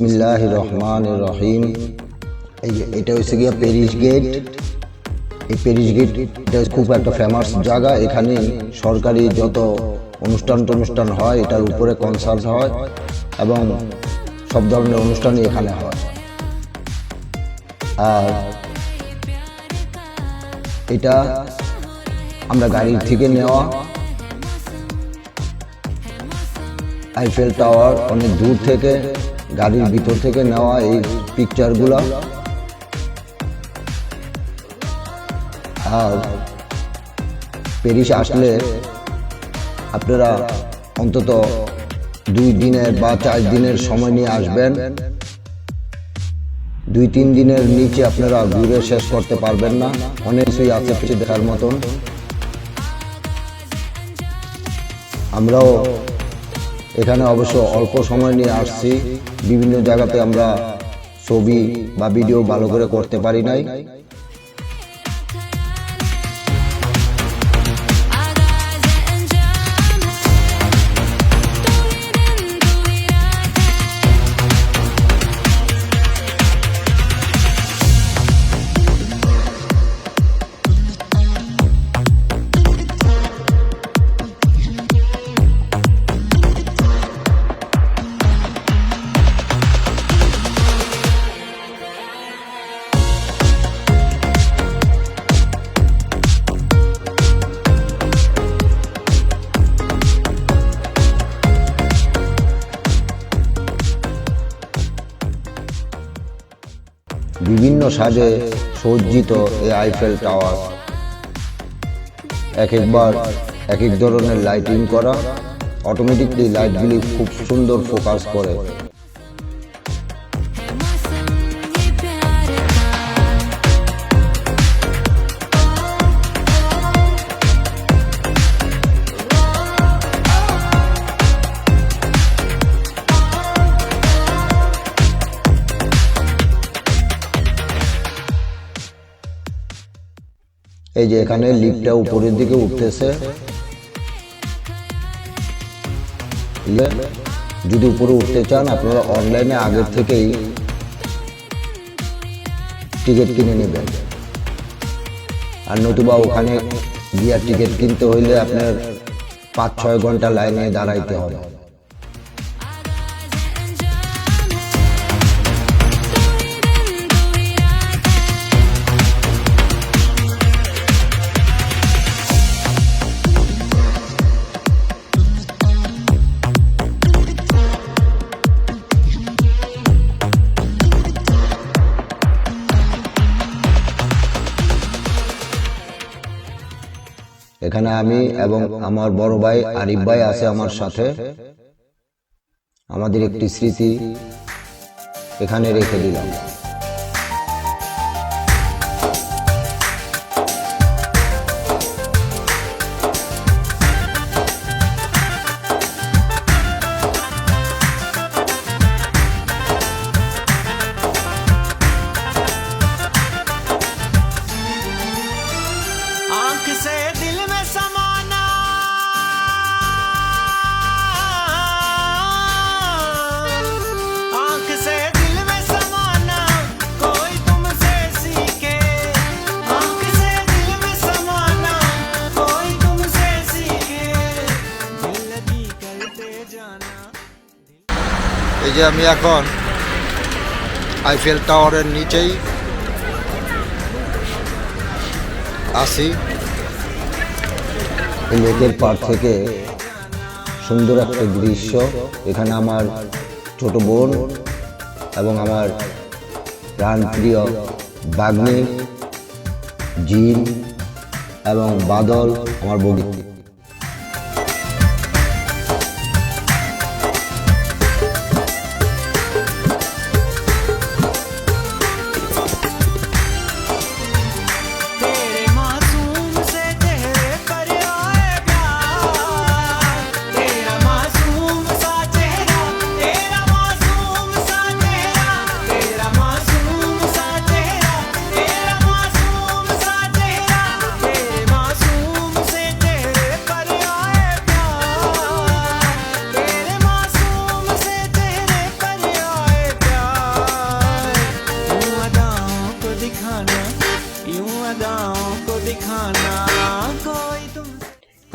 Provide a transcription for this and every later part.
বিসমিল্লাহ রহমান রহিম এই যে, এটা হচ্ছে গিয়া প্যারিস গেট। এই প্যারিস গেট, এটা খুব একটা ফেমাস জায়গা। এখানে সরকারি যত অনুষ্ঠান টনুষ্ঠান হয়, এটার উপরে কনসার্ট হয় এবং সব ধরনের অনুষ্ঠানই এখানে হয়। আর এটা আমরা গাড়ি থেকে নেওয়া। আইফেল টাওয়ার অনেক দূর থেকে। গাড়ির ভিতর থেকে নেওয়া এই পিকচারগুলো আর প্যারিস আসলে আপনারা অন্তত দুই দিনের বা চার দিনের সময় নিয়ে আসবেন। দুই তিন দিনের নিচে আপনারা ঘুরে শেষ করতে পারবেন না। অনেক কিছুই আছে দেখার মতন। আমরাও এখানে অবশ্য অল্প সময় নিয়ে আসছি। বিভিন্ন জায়গাতে আমরা ছবি বা ভিডিও ভালো করে করতে পারি নাই। সাজে সজ্জিত এই আইফেল টাওয়ার এক একবার এক এক ধরনের লাইটিং করা। অটোমেটিকলি লাইটগুলি খুব সুন্দর ফোকাস করে। এই যে এখানে লিফটটা উপরের দিকে উঠতেছে। যদি উপরে উঠতে চান, আপনারা অনলাইনে আগের থেকেই টিকিট কিনে নেবেন। আর নতুবা ওখানে গিয়া টিকিট কিনতে হইলে আপনার পাঁচ ছয় ঘণ্টা লাইনে দাঁড়াইতে হবে। এখানে আমি এবং আমার বড় ভাই আরিফ ভাই আছে আমার সাথে। আমাদের একটি স্মৃতি এখানে রেখে দিলাম। এই যে আমি এখন আইফেল টাওয়ারের নিচেই আসি লেকের পার থেকে সুন্দর একটা দৃশ্য। এখানে আমার ছোট বোন এবং আমার প্রাণপ্রিয় বাগ্নি, জিন এবং বাদল, আমার বগি।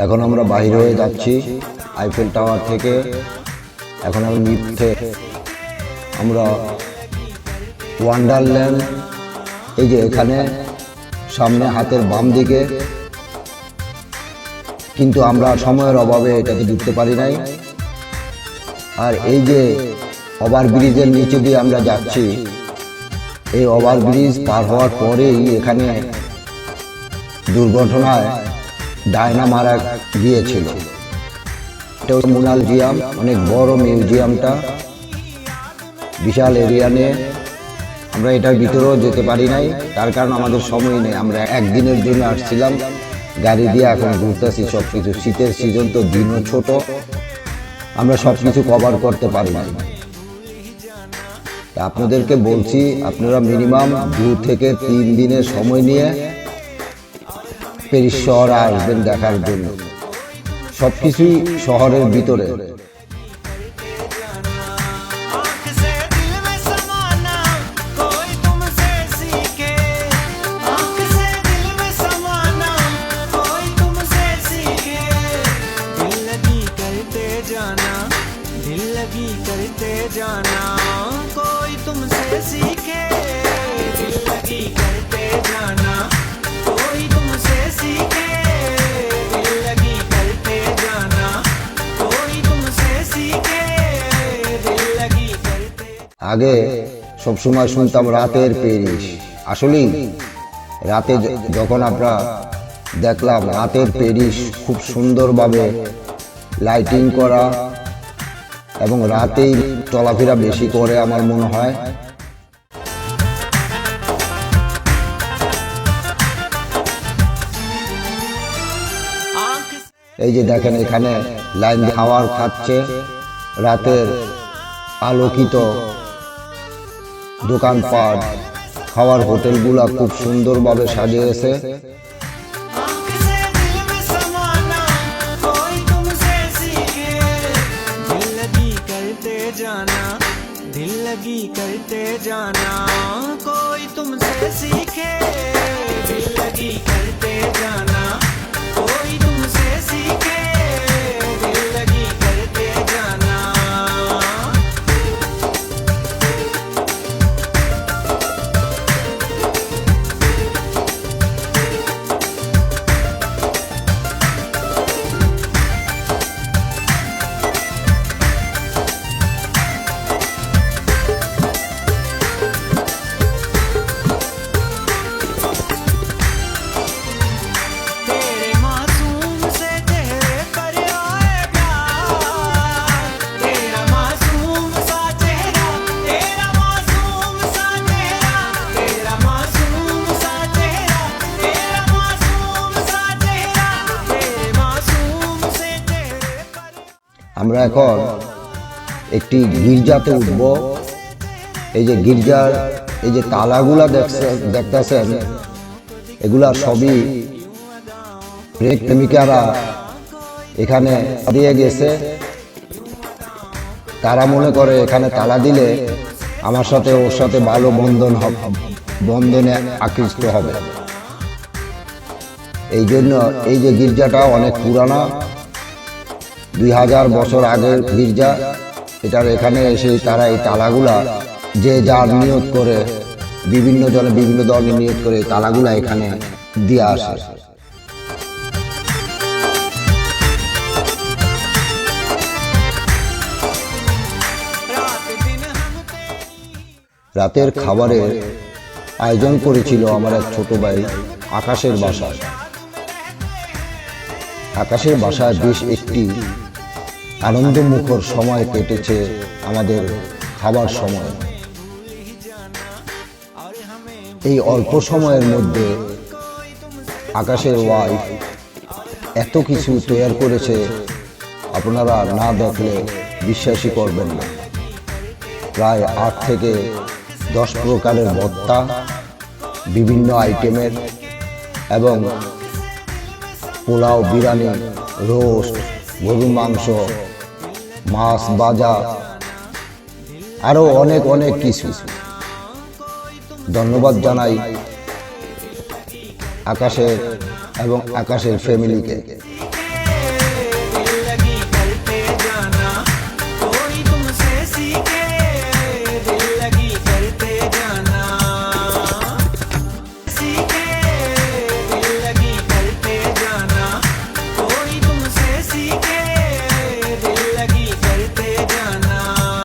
এখন আমরা বাইর হয়ে যাচ্ছি আইফেল টাওয়ার থেকে। এখন আমি লিফটে আমরা ওয়ান্ডারল্যান্ড এই যে এখানে সামনে হাতের বাম দিকে। কিন্তু আমরা সময়ের অভাবে এটাকে ঢুকতে পারি নাই। আর এই যে ওভার ব্রিজের নিচে দিয়ে আমরা যাচ্ছি, এই ওভার ব্রিজ পার হওয়ার পরেই এখানে দুর্ঘটনায় ডায়না মারা গিয়েছিল। এটা হচ্ছে মুনালজিয়াম অনেক বড় মিউজিয়ামটা। বিশাল এরিয়া নিয়ে আমরা এটার ভিতরেও যেতে পারি নাই। তার কারণ আমাদের সময় নেই। আমরা একদিনের জন্য আসছিলাম। গাড়ি দিয়ে এখন ঘুরতেছি সব কিছু শীতের সিজন তো দিনও ছোট। আমরা সব কিছু কভার করতে পারি না আপনাদেরকে বলছি, আপনারা মিনিমাম দু থেকে তিন দিনের সময় নিয়ে শহরে আসবেন দেখার জন্য। সবকিছুই শহরের ভিতরে। আগে সবসময় শুনতাম রাতের পেরিস। আসলেই, রাতে যখন আমরা দেখলাম রাতের পেরিস খুব সুন্দরভাবে লাইটিং করা এবং রাতেই চলাফেরা বেশি করে আমার মনে হয়। এই যে দেখেন এখানে লাইন খাওয়ার খাচ্ছে, রাতের আলোকিত দোকানপাট খাওয়ার হোটেলগুলা খুব সুন্দরভাবে সাজিয়েছে आँख से दिल में समाना कोई तुमसे सीखे दिल लगी करते जाना আমরা এখন একটি গির্জাতে উঠব। এই যে গির্জার এই যে তালাগুলা দেখতেছেন, এগুলা সবই প্রেমিক প্রেমিকারা এখানে দিয়ে গেছে। তারা মনে করে এখানে তালা দিলে আমার সাথে, ওর সাথে ভালো বন্ধন বন্ধনে আকৃষ্ট হবে। এই জন্য এই যে গির্জাটা অনেক পুরানা দুই হাজার বছর আগের গির্জা এটার এখানে এসে তারা এই তালাগুলা, যে যার নিয়োগ করে, বিভিন্ন জনে বিভিন্ন দলে নিয়োগ করে তালাগুলা এখানে দিয়ে আসে। রাতের খাবারের আয়োজন করেছিল আমার এক ছোট ভাই আকাশের বাসায়। আকাশের বাসায় বেশ একটি আনন্দমুখর সময় কেটেছে আমাদের খাবার সময়। এই অল্প সময়ের মধ্যে আকাশের ওয়াইফ এত কিছু তৈয়ার করেছে, আপনারা না দেখলে বিশ্বাসই করবেন না। প্রায় আট থেকে দশ প্রকারের ভর্তা, বিভিন্ন আইটেমের এবং পোলাও, বিরিয়ানি, রোস্ট, গরুর মাংস মাছ বাজা আরও অনেক অনেক কিছু। ধন্যবাদ জানাই আকাশের এবং আকাশের ফ্যামিলিকে